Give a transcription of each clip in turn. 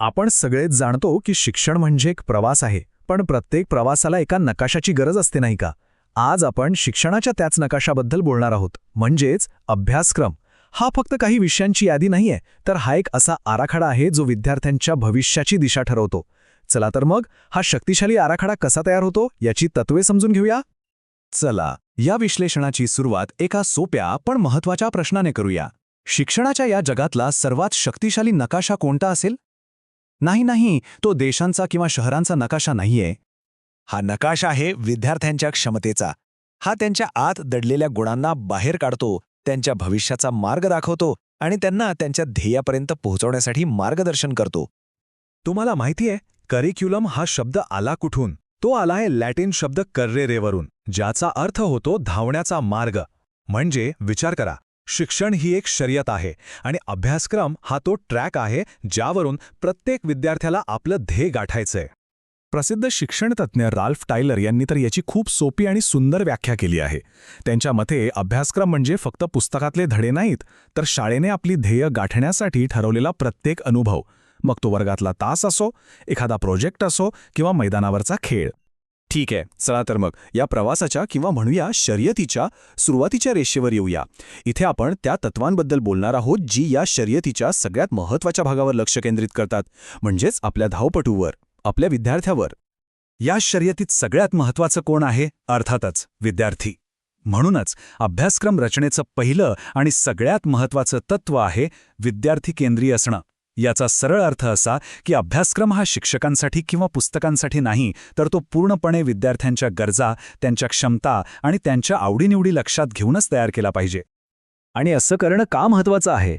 आपण सगळेच जाणतो की शिक्षण म्हणजे एक प्रवास आहे पण प्रत्येक प्रवासाला एका नकाशाची गरज असते नाही का? आज आपण शिक्षणाच्या त्याच नकाशाबद्दल बोलणार आहोत म्हणजेच अभ्यासक्रम. हा फक्त काही विषयांची यादी नाहीये तर हा एक असा आराखडा आहे जो विद्यार्थ्यांच्या भविष्याची दिशा ठरवतो. चला तर मग हा शक्तिशाली आराखडा कसा तयार होतो याची तत्वे समजून घेऊया? चला या विश्लेषणाची सुरुवात एका सोप्या पण महत्त्वाच्या प्रश्नाने करूया. शिक्षणाच्या या जगातला सर्वात शक्तिशाली नकाशा कोणता असेल? नाही नाही तो देशांचा किंवा शहरांचा नकाशा नाहीये. हा नकाशा आहे विद्यार्थ्यांच्या क्षमतेचा. हा त्यांच्या आत दडलेल्या गुणांना बाहेर काढतो त्यांच्या भविष्याचा मार्ग दाखवतो आणि त्यांना त्यांच्या ध्येयापर्यंत पोहोचवण्यासाठी मार्गदर्शन करतो. तुम्हाला माहितीये करिक्युलम हा शब्द आला कुठून? तो आलाय लॅटिन शब्द कर्रेरेवरून ज्याचा अर्थ होतो धावण्याचा मार्ग. म्हणजे विचार करा. शिक्षण ही एक शर्यत आहे आणि अभ्यासक्रम हा तो ट्रॅक आहे ज्यावरून प्रत्येक विद्यार्थ्याला आपलं ध्येय गाठायचंय. प्रसिद्ध शिक्षणतज्ज्ञ राल्फ टायलर यांनी तर याची खूप सोपी आणि सुंदर व्याख्या केली आहे. त्यांच्या मते अभ्यासक्रम म्हणजे फक्त पुस्तकातले धडे नाहीत तर शाळेने आपली ध्येय गाठण्यासाठी ठरवलेला प्रत्येक अनुभव. मग तो वर्गातला तास असो एखादा प्रोजेक्ट असो किंवा मैदानावरचा खेळ. ठीक आहे चला तर मग. या प्रवासाच्या किंवा म्हणूया शर्यतीच्या सुरुवातीच्या रेषेवर येऊया. इथे आपण त्या तत्वांबद्दल बोलणार आहोत जी या शर्यतीच्या सगळ्यात महत्त्वाच्या भागावर लक्ष केंद्रित करतात. म्हणजेच आपल्या धावपटूवर आपल्या विद्यार्थ्यावर. या शर्यतीत सगळ्यात महत्त्वाचं कोण आहे? अर्थातच विद्यार्थी. म्हणूनच अभ्यासक्रम रचनेचं पहिलं आणि सगळ्यात महत्त्वाचं तत्व आहे विद्यार्थी केंद्रीय असणं. याचा सरळ अर्थ असा की अभ्यासक्रम हा शिक्षकांसाठी किंवा पुस्तकांसाठी नाही तर तो पूर्णपणे विद्यार्थ्यांच्या गरजा त्यांच्या क्षमता आणि त्यांच्या आवडीनिवडी लक्षात घेऊनच तयार केला पाहिजे. आणि असं करणं का महत्वाचं आहे?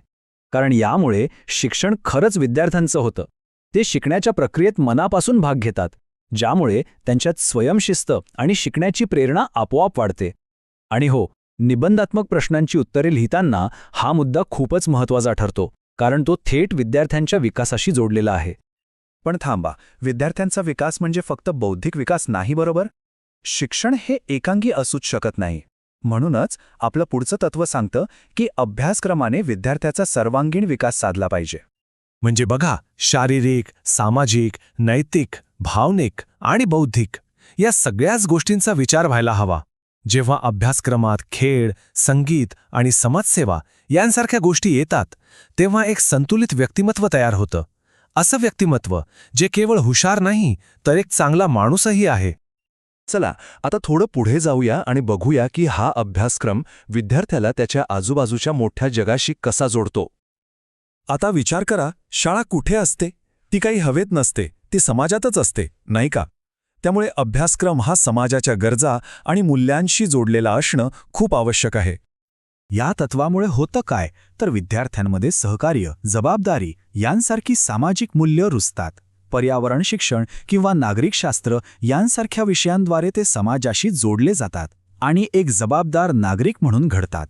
कारण यामुळे शिक्षण खरंच विद्यार्थ्यांचं होतं. ते शिकण्याच्या प्रक्रियेत मनापासून भाग घेतात ज्यामुळे त्यांच्यात स्वयंशिस्त आणि शिकण्याची प्रेरणा आपोआप वाढते. आणि हो निबंधात्मक प्रश्नांची उत्तरे लिहिताना हा मुद्दा खूपच महत्त्वाचा ठरतो. कारण तो थेट विद्यार्थ्यांच्या विकासाशी जोडलेला आहे. पण थांबा विद्यार्थ्यांचा विकास म्हणजे फक्त बौद्धिक विकास नाही बरोबर? शिक्षण हे एकांगी असूच शकत नाही. म्हणूनच आपलं पुढचं तत्व सांगतं की अभ्यासक्रमाने विद्यार्थ्याचा सर्वांगीण विकास साधला पाहिजे. म्हणजे बघा शारीरिक सामाजिक नैतिक भावनिक आणि बौद्धिक या सगळ्याच गोष्टींचा विचार व्हायला हवा. जेव्हा अभ्यासक्रमात खेळ संगीत आणि समाजसेवा यांसारख्या गोष्टी येतात तेव्हा एक संतुलित व्यक्तिमत्व तयार होतं. असं व्यक्तिमत्व जे केवळ हुशार नाही तर एक चांगला माणूसही आहे. चला आता थोडं पुढे जाऊया आणि बघूया की हा अभ्यासक्रम विद्यार्थ्याला त्याच्या आजूबाजूच्या मोठ्या जगाशी कसा जोडतो. आता विचार करा शाळा कुठे असते? ती काही हवेत नसते ती समाजातच असते नाही का? त्यामुळे अभ्यासक्रम हा समाजाच्या गरजा आणि मूल्यांशी जोडलेला असणं खूप आवश्यक आहे. या तत्वामुळे होतं काय? तर विद्यार्थ्यांमध्ये सहकार्य जबाबदारी यांसारखी सामाजिक मूल्य रुजतात. पर्यावरण शिक्षण किंवा नागरिकशास्त्र यांसारख्या विषयांद्वारे ते समाजाशी जोडले जातात आणि एक जबाबदार नागरिक म्हणून घडतात.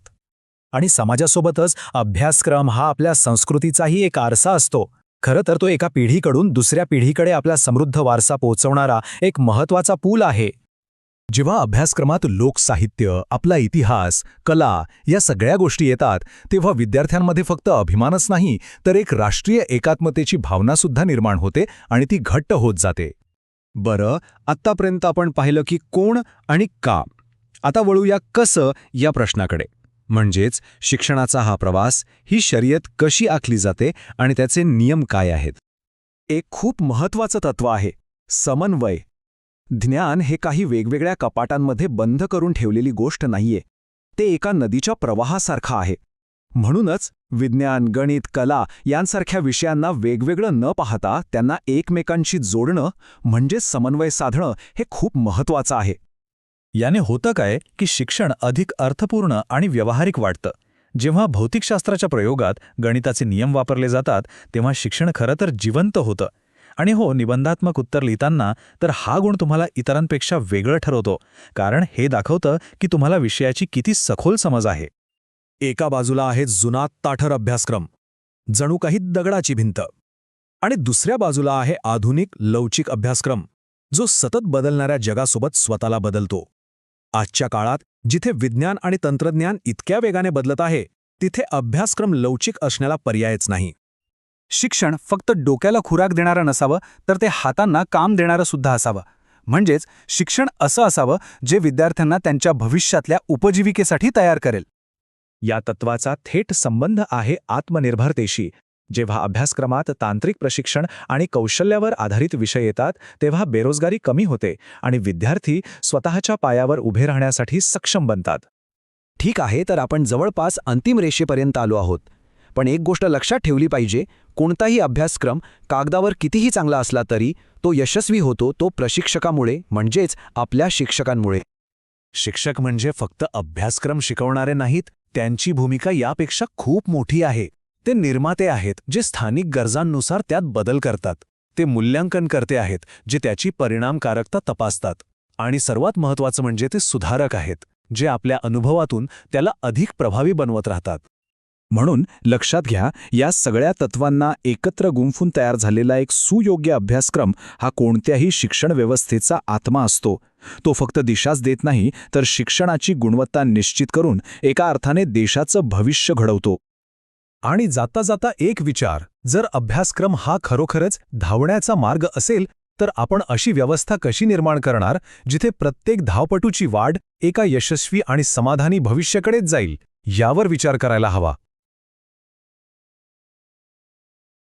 आणि समाजासोबतच अभ्यासक्रम हा आपल्या संस्कृतीचाही एक आरसा असतो. खरं तर तो एका पिढीकडून दुसऱ्या पिढीकडे आपला समृद्ध वारसा पोहोचवणारा एक महत्त्वाचा पूल आहे. जेव्हा अभ्यासक्रमात लोकसाहित्य आपला इतिहास कला या सगळ्या गोष्टी येतात तेव्हा विद्यार्थ्यांमध्ये फक्त अभिमानच नाही तर एक राष्ट्रीय एकात्मतेची भावनासुद्धा निर्माण होते आणि ती घट्ट होत जाते. बरं आत्तापर्यंत आपण पाहिलं की कोण आणि का. आता वळूया कसं या प्रश्नाकडे. म्हणजेच शिक्षणाचा हा प्रवास ही शर्यत कशी आखली जाते आणि त्याचे नियम काय आहेत? एक खूप महत्वाचं तत्व आहे समन्वय. ज्ञान हे काही वेगवेगळ्या कपाटांमध्ये बंद करून ठेवलेली गोष्ट नाहीये. ते एका नदीच्या प्रवाहासारखं आहे. म्हणूनच विज्ञान गणित कला यांसारख्या विषयांना वेगवेगळं न पाहता त्यांना एकमेकांशी जोडणं म्हणजे समन्वय साधणं हे खूप महत्वाचं आहे. याने होतं काय की शिक्षण अधिक अर्थपूर्ण आणि व्यावहारिक वाटतं. जेव्हा भौतिकशास्त्राच्या प्रयोगात गणिताचे नियम वापरले जातात तेव्हा शिक्षण खरं तर जिवंत होतं. आणि हो निबंधात्मक उत्तर लिहिताना तर हा गुण तुम्हाला इतरांपेक्षा वेगळं ठरवतो. कारण हे दाखवतं की तुम्हाला विषयाची किती सखोल समज आहे. एका बाजूला आहे जुना ताठर अभ्यासक्रम जणू काही दगडाची भिंत. आणि दुसऱ्या बाजूला आहे आधुनिक लवचिक अभ्यासक्रम जो सतत बदलणाऱ्या जगासोबत स्वतःला बदलतो. आजच्या काळात जिथे विज्ञान आणि तंत्रज्ञान इतक्या वेगाने बदलत आहे तिथे अभ्यासक्रम लवचिक असण्याला पर्यायच नाही. शिक्षण फक्त डोक्याला खुराक देणारं नसावं तर ते हातांना काम देणारं सुद्धा असावं. म्हणजेच शिक्षण असं असावं जे विद्यार्थ्यांना त्यांच्या भविष्यातल्या उपजीविकेसाठी तयार करेल. या तत्वाचा थेट संबंध आहे आत्मनिर्भरतेशी जेव्हा अभ्यासक्रमात तांत्रिक प्रशिक्षण आणि कौशल्यावर आधारित विषय येतात तेव्हा बेरोजगारी कमी होते आणि विद्यार्थी स्वतःच्या पायावर उभे राहण्यासाठी सक्षम बनतात. ठीक आहे तर आपण जवळपास अंतिम रेषेपर्यंत आलो आहोत. पण एक गोष्ट लक्षात ठेवली पाहिजे कोणताही अभ्यासक्रम कागदावर कितीही चांगला असला तरी तो यशस्वी होतो तो प्रशिक्षकामुळे म्हणजेच आपल्या शिक्षकांमुळे. शिक्षक म्हणजे फक्त अभ्यासक्रम शिकवणारे नाहीत त्यांची भूमिका यापेक्षा खूप मोठी आहे. ते निर्माते आहेत जे स्थानिक गरजांनुसार त्यात बदल करतात. ते मूल्यांकन करते आहेत जे त्याची परिणामकारकता तपासतात. आणि सर्वात महत्त्वाचं म्हणजे ते सुधारक आहेत जे आपल्या अनुभवातून त्याला अधिक प्रभावी बनवत राहतात. म्हणून लक्षात घ्या या सगळ्या तत्वांना एकत्र गुंफून तयार झालेला एक सुयोग्य अभ्यासक्रम हा कोणत्याही शिक्षण व्यवस्थेचा आत्मा असतो. तो फक्त दिशाच देत नाही तर शिक्षणाची गुणवत्ता निश्चित करून एका अर्थाने देशाचं भविष्य घडवतो. आणि जाता जाता एक विचार जर अभ्यासक्रम हा खरोखरच धावण्याचा मार्ग असेल तर आपण अशी व्यवस्था कशी निर्माण करणार जिथे प्रत्येक धावपटूची वाढ एका यशस्वी आणि समाधानी भविष्याकडेच जाईल यावर विचार करायला हवा.